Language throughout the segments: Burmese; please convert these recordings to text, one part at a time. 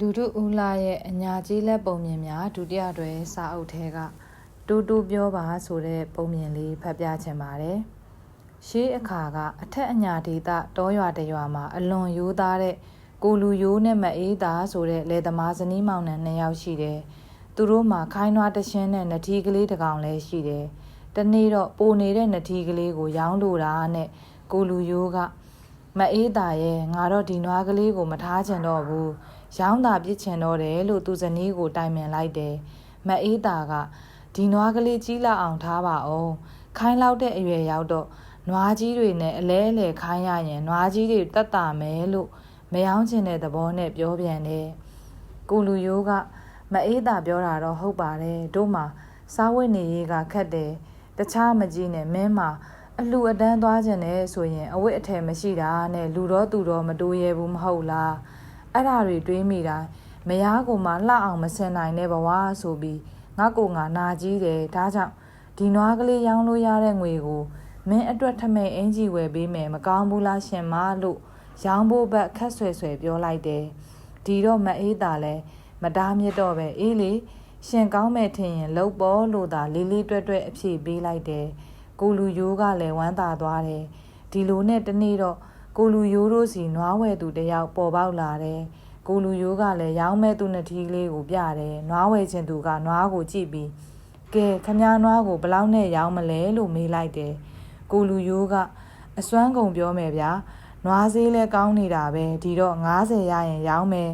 လူတို့ဦးလာရဲ့အညာကြီးလက်ပုံမြင်များဒုတိယတွဲစာအုပ်ထဲကတူတူပြောပါဆိုတဲ့ပုံမြင်လေးဖတ်ပြချင်ပါတယ်။ရှေးအခါကအထက်အညာဒေသတောရွာတရွာမှာအလွန်ရိုးသားတဲ့ကိုလူရိုးနဲ့မအေးသားဆိုတဲ့လယ်သမားဇနီးမောင်နှံနှစ်ယောက်ရှိတယ်။သူတို့မှာခိုင်းနွားတရှင်းနဲ့နထီကလေးတစ်ကောင်လည်းရှိတယ်။တနေ့တော့ပိုနေတဲ့နထီကလေးကိုရောင်းလို့တာနဲ့ကိုလူရိုးကမအေးတာရဲ့ငါတော့ဒီနွားကလေးကိုမထားချင်တော့ဘူး ရောင်းတာပြစ်ချင်တော့တယ်လို့သူဇနီးကိုတိုင်ပင်လိုက်တယ်မအေးတာကဒီနွားကလေးကြီးလာအောင်ထားပါအောင်ခိုင်းလောက်တဲ့အရွယ်ရောက်တော့နွားကြီးတွေနဲ့အလဲအလဲခိုင်းရရင်နွားကြီးတွေတက်တာမယ်လို့မယောင်းချင်တဲ့သဘောနဲ့ပြောပြန်တယ်ကိုလူရိုးကမအေးတာပြောတာတော့ဟုတ်ပါတယ်တို့မှာစားဝတ်နေရေးကခက်တယ်တခြားမကြီးနဲ့မင်းမှာအလှအတန်းသွားခြင်းနဲ့ဆိုရင်အဝတ်အထည်မရှိတာနဲ့လူတော့သူတော့မတိုးရဲဘူးမဟုတ်လား အဲ့ဓာတွေတွေးမိတာမယားကိုမှလှအောင်မစင်နိုင်တဲ့ဘဝဆိုပြီးငါကိုငါနာကြီးတယ်ဒါကြောင့်ဒီနွားကလေးရောင်းလို့ရတဲ့ငွေကိုမင်းအတွက်ထမိန်အင်ကြီးဝယ်ပေးမယ်မကောင်းဘူးလားရှင်မလို့ရောင်းဖို့ဘက်ခက်ဆွဲဆွဲပြောလိုက်တယ်ဒီတော့မအေးတာလဲမတားမြစ်တော့ပဲအေးလေရှင်ကောင်းမဲ့ထင်ရင်လှုပ်ပေါ်လို့သာလေးလေးတွဲ့တွဲ့အဖြေပေးလိုက်တယ်ကိုလူယိုးကလည်းဝမ်းသာသွားတယ်ဒီလိုနဲ့တနေ့တော့ ကိုလူယိုးတို့စီနွားဝဲသူတယောက်ပေါ်ပေါက်လာတယ်ကိုလူယိုးကလည်းရောင်းမဲ့သူနှစ်ထီးလေးကိုပြတယ်နွားဝဲခြင်းသူကနွားကိုကြည့်ပြီးကဲခမားနွားကိုဘလောက်နဲ့ရောင်းမလဲလို့မေးလိုက်တယ်ကိုလူယိုးကအစွမ်းကုန်ပြောမယ်ဗျာနွားဈေးလဲကောင်းနေတာပဲဒီတော့90ရရင်ရောင်းမယ်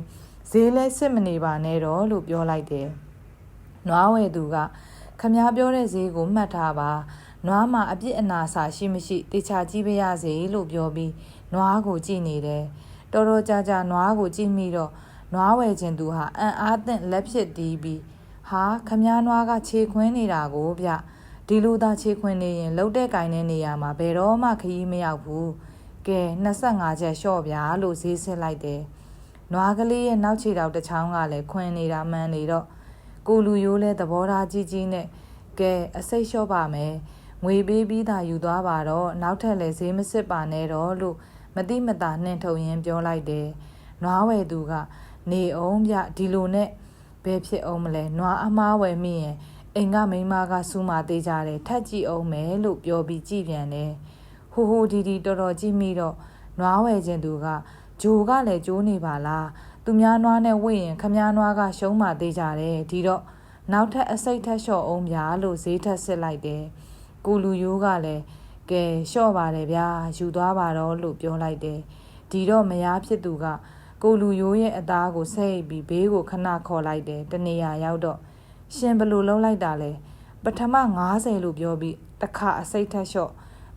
ဈေးလဲစစ်မနေပါနဲ့တော့လို့ပြောလိုက်တယ်နွားဝဲသူကခမားပြောတဲ့ဈေးကိုမှတ်ထားပါ နွားမှာအပြစ်အနာစာရှိမရှိတေချာကြည့်ပါရစေလို့ပြောပြီးနွားကိုကြည့်နေတယ်တော်တော်ကြာကြာနွားကိုကြည့်မိတော့နွားဝယ်ခြင်းသူဟာအံ့အားသင့်လက်ဖြစ်တီးပြီးဟာခမားနွားကခြေခွင်းနေတာကိုဗျဒီလိုသာခြေခွင်းနေရင်လှုပ်တဲ့ကင်တဲ့နေရာမှာဘယ်တော့မှခရီးမရောက်ဘူးကဲ25ချက်လျှော့ဗျာလို့ဈေးဆစ်လိုက်တယ်နွားကလေးရဲ့နောက်ခြေထောက်တစ်ချောင်းကလည်းခွင်းနေတာမှန်နေတော့ကိုလူရိုးလဲသဘောထားကြီးကြီးနဲ့ကဲအစိတ်လျှော့ပါမယ် ငွေပေးပြီးသာယူသွားပါတော့နောက်ထပ်လည်းဈေးမစစ်ပါနဲ့တော့လို့မတိမတာနှင်ထုတ်ရင်းပြောလိုက်တယ်နွားဝယ်သူကနေအောင်ပြဒီလိုနဲ့ဘယ်ဖြစ်အောင်မလဲနွားအမားဝယ်မိရင်အိမ်ကမိန်းမကစူးမသေးကြတယ်ထက်ကြည့်အောင်မယ်လို့ပြောပြီးကြည်ပြန်တယ်ဟိုဟိုဒီဒီတော်တော်ကြည့်မိတော့နွားဝယ်ခြင်းသူကဂျိုကလည်းကျိုးနေပါလားသူများနွားနဲ့ဝိရင်ခမားနွားကရှုံးမသေးကြတယ်ဒီတော့နောက်ထပ်အစိတ်ထက်လျှော့အောင်ဗျာလို့ဈေးထက်စစ်လိုက်တယ် ကိုလူယိုးကလည်းကဲလျှော့ပါတယ်ဗျာယူသွားပါတော့လို့ပြောလိုက်တယ်ဒီတော့မယားဖြစ်သူကကိုလူယိုးရဲ့အသားကိုဆိတ်ပြီးဘေးကိုခဏခေါ်လိုက်တယ်တနေရာရောက်တော့ရှင်ဘလို့လုံးလိုက်တာလဲပထမ90လို့ပြောပြီးတခါအစိတ်ထက်လျှော့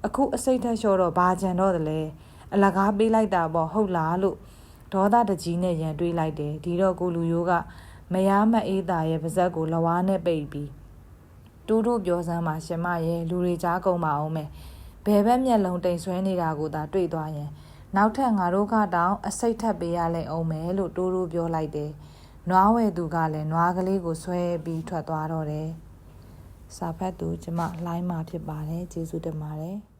အခုအစိတ်ထက်လျှော့တော့ဘာကြံတော့တယ်လဲအလကားပေးလိုက်တာပေါ့ဟုတ်လားလို့ဒေါသတကြီးနဲ့ရန်တွေးလိုက်တယ်ဒီတော့ကိုလူယိုးကမယားမအေးတာရဲ့ပါဇက်ကိုလဝါးနဲ့ပိတ်ပြီး တူးတူးပြောစမ်းပါရှင်မရဲ့လူတွေကြားကုန်ပါအောင်မယ်ဘယ်ဘက်မျက်လုံးတိမ်ဆွဲနေတာကိုသာတွေ့သွားရင်နောက်ထပ်ငါတို့ကတောင်အစိတ်ထပ်ပေးရလဲအောင်မယ်လို့တိုးတိုးပြောလိုက်တယ်။နွားဝဲသူကလည်းနွားကလေးကိုဆွဲပြီးထွက်သွားတော့တယ်။စာဖတ်သူကျမလှိုင်းမှာဖြစ်ပါတယ်ကျေးဇူးတင်ပါတယ်။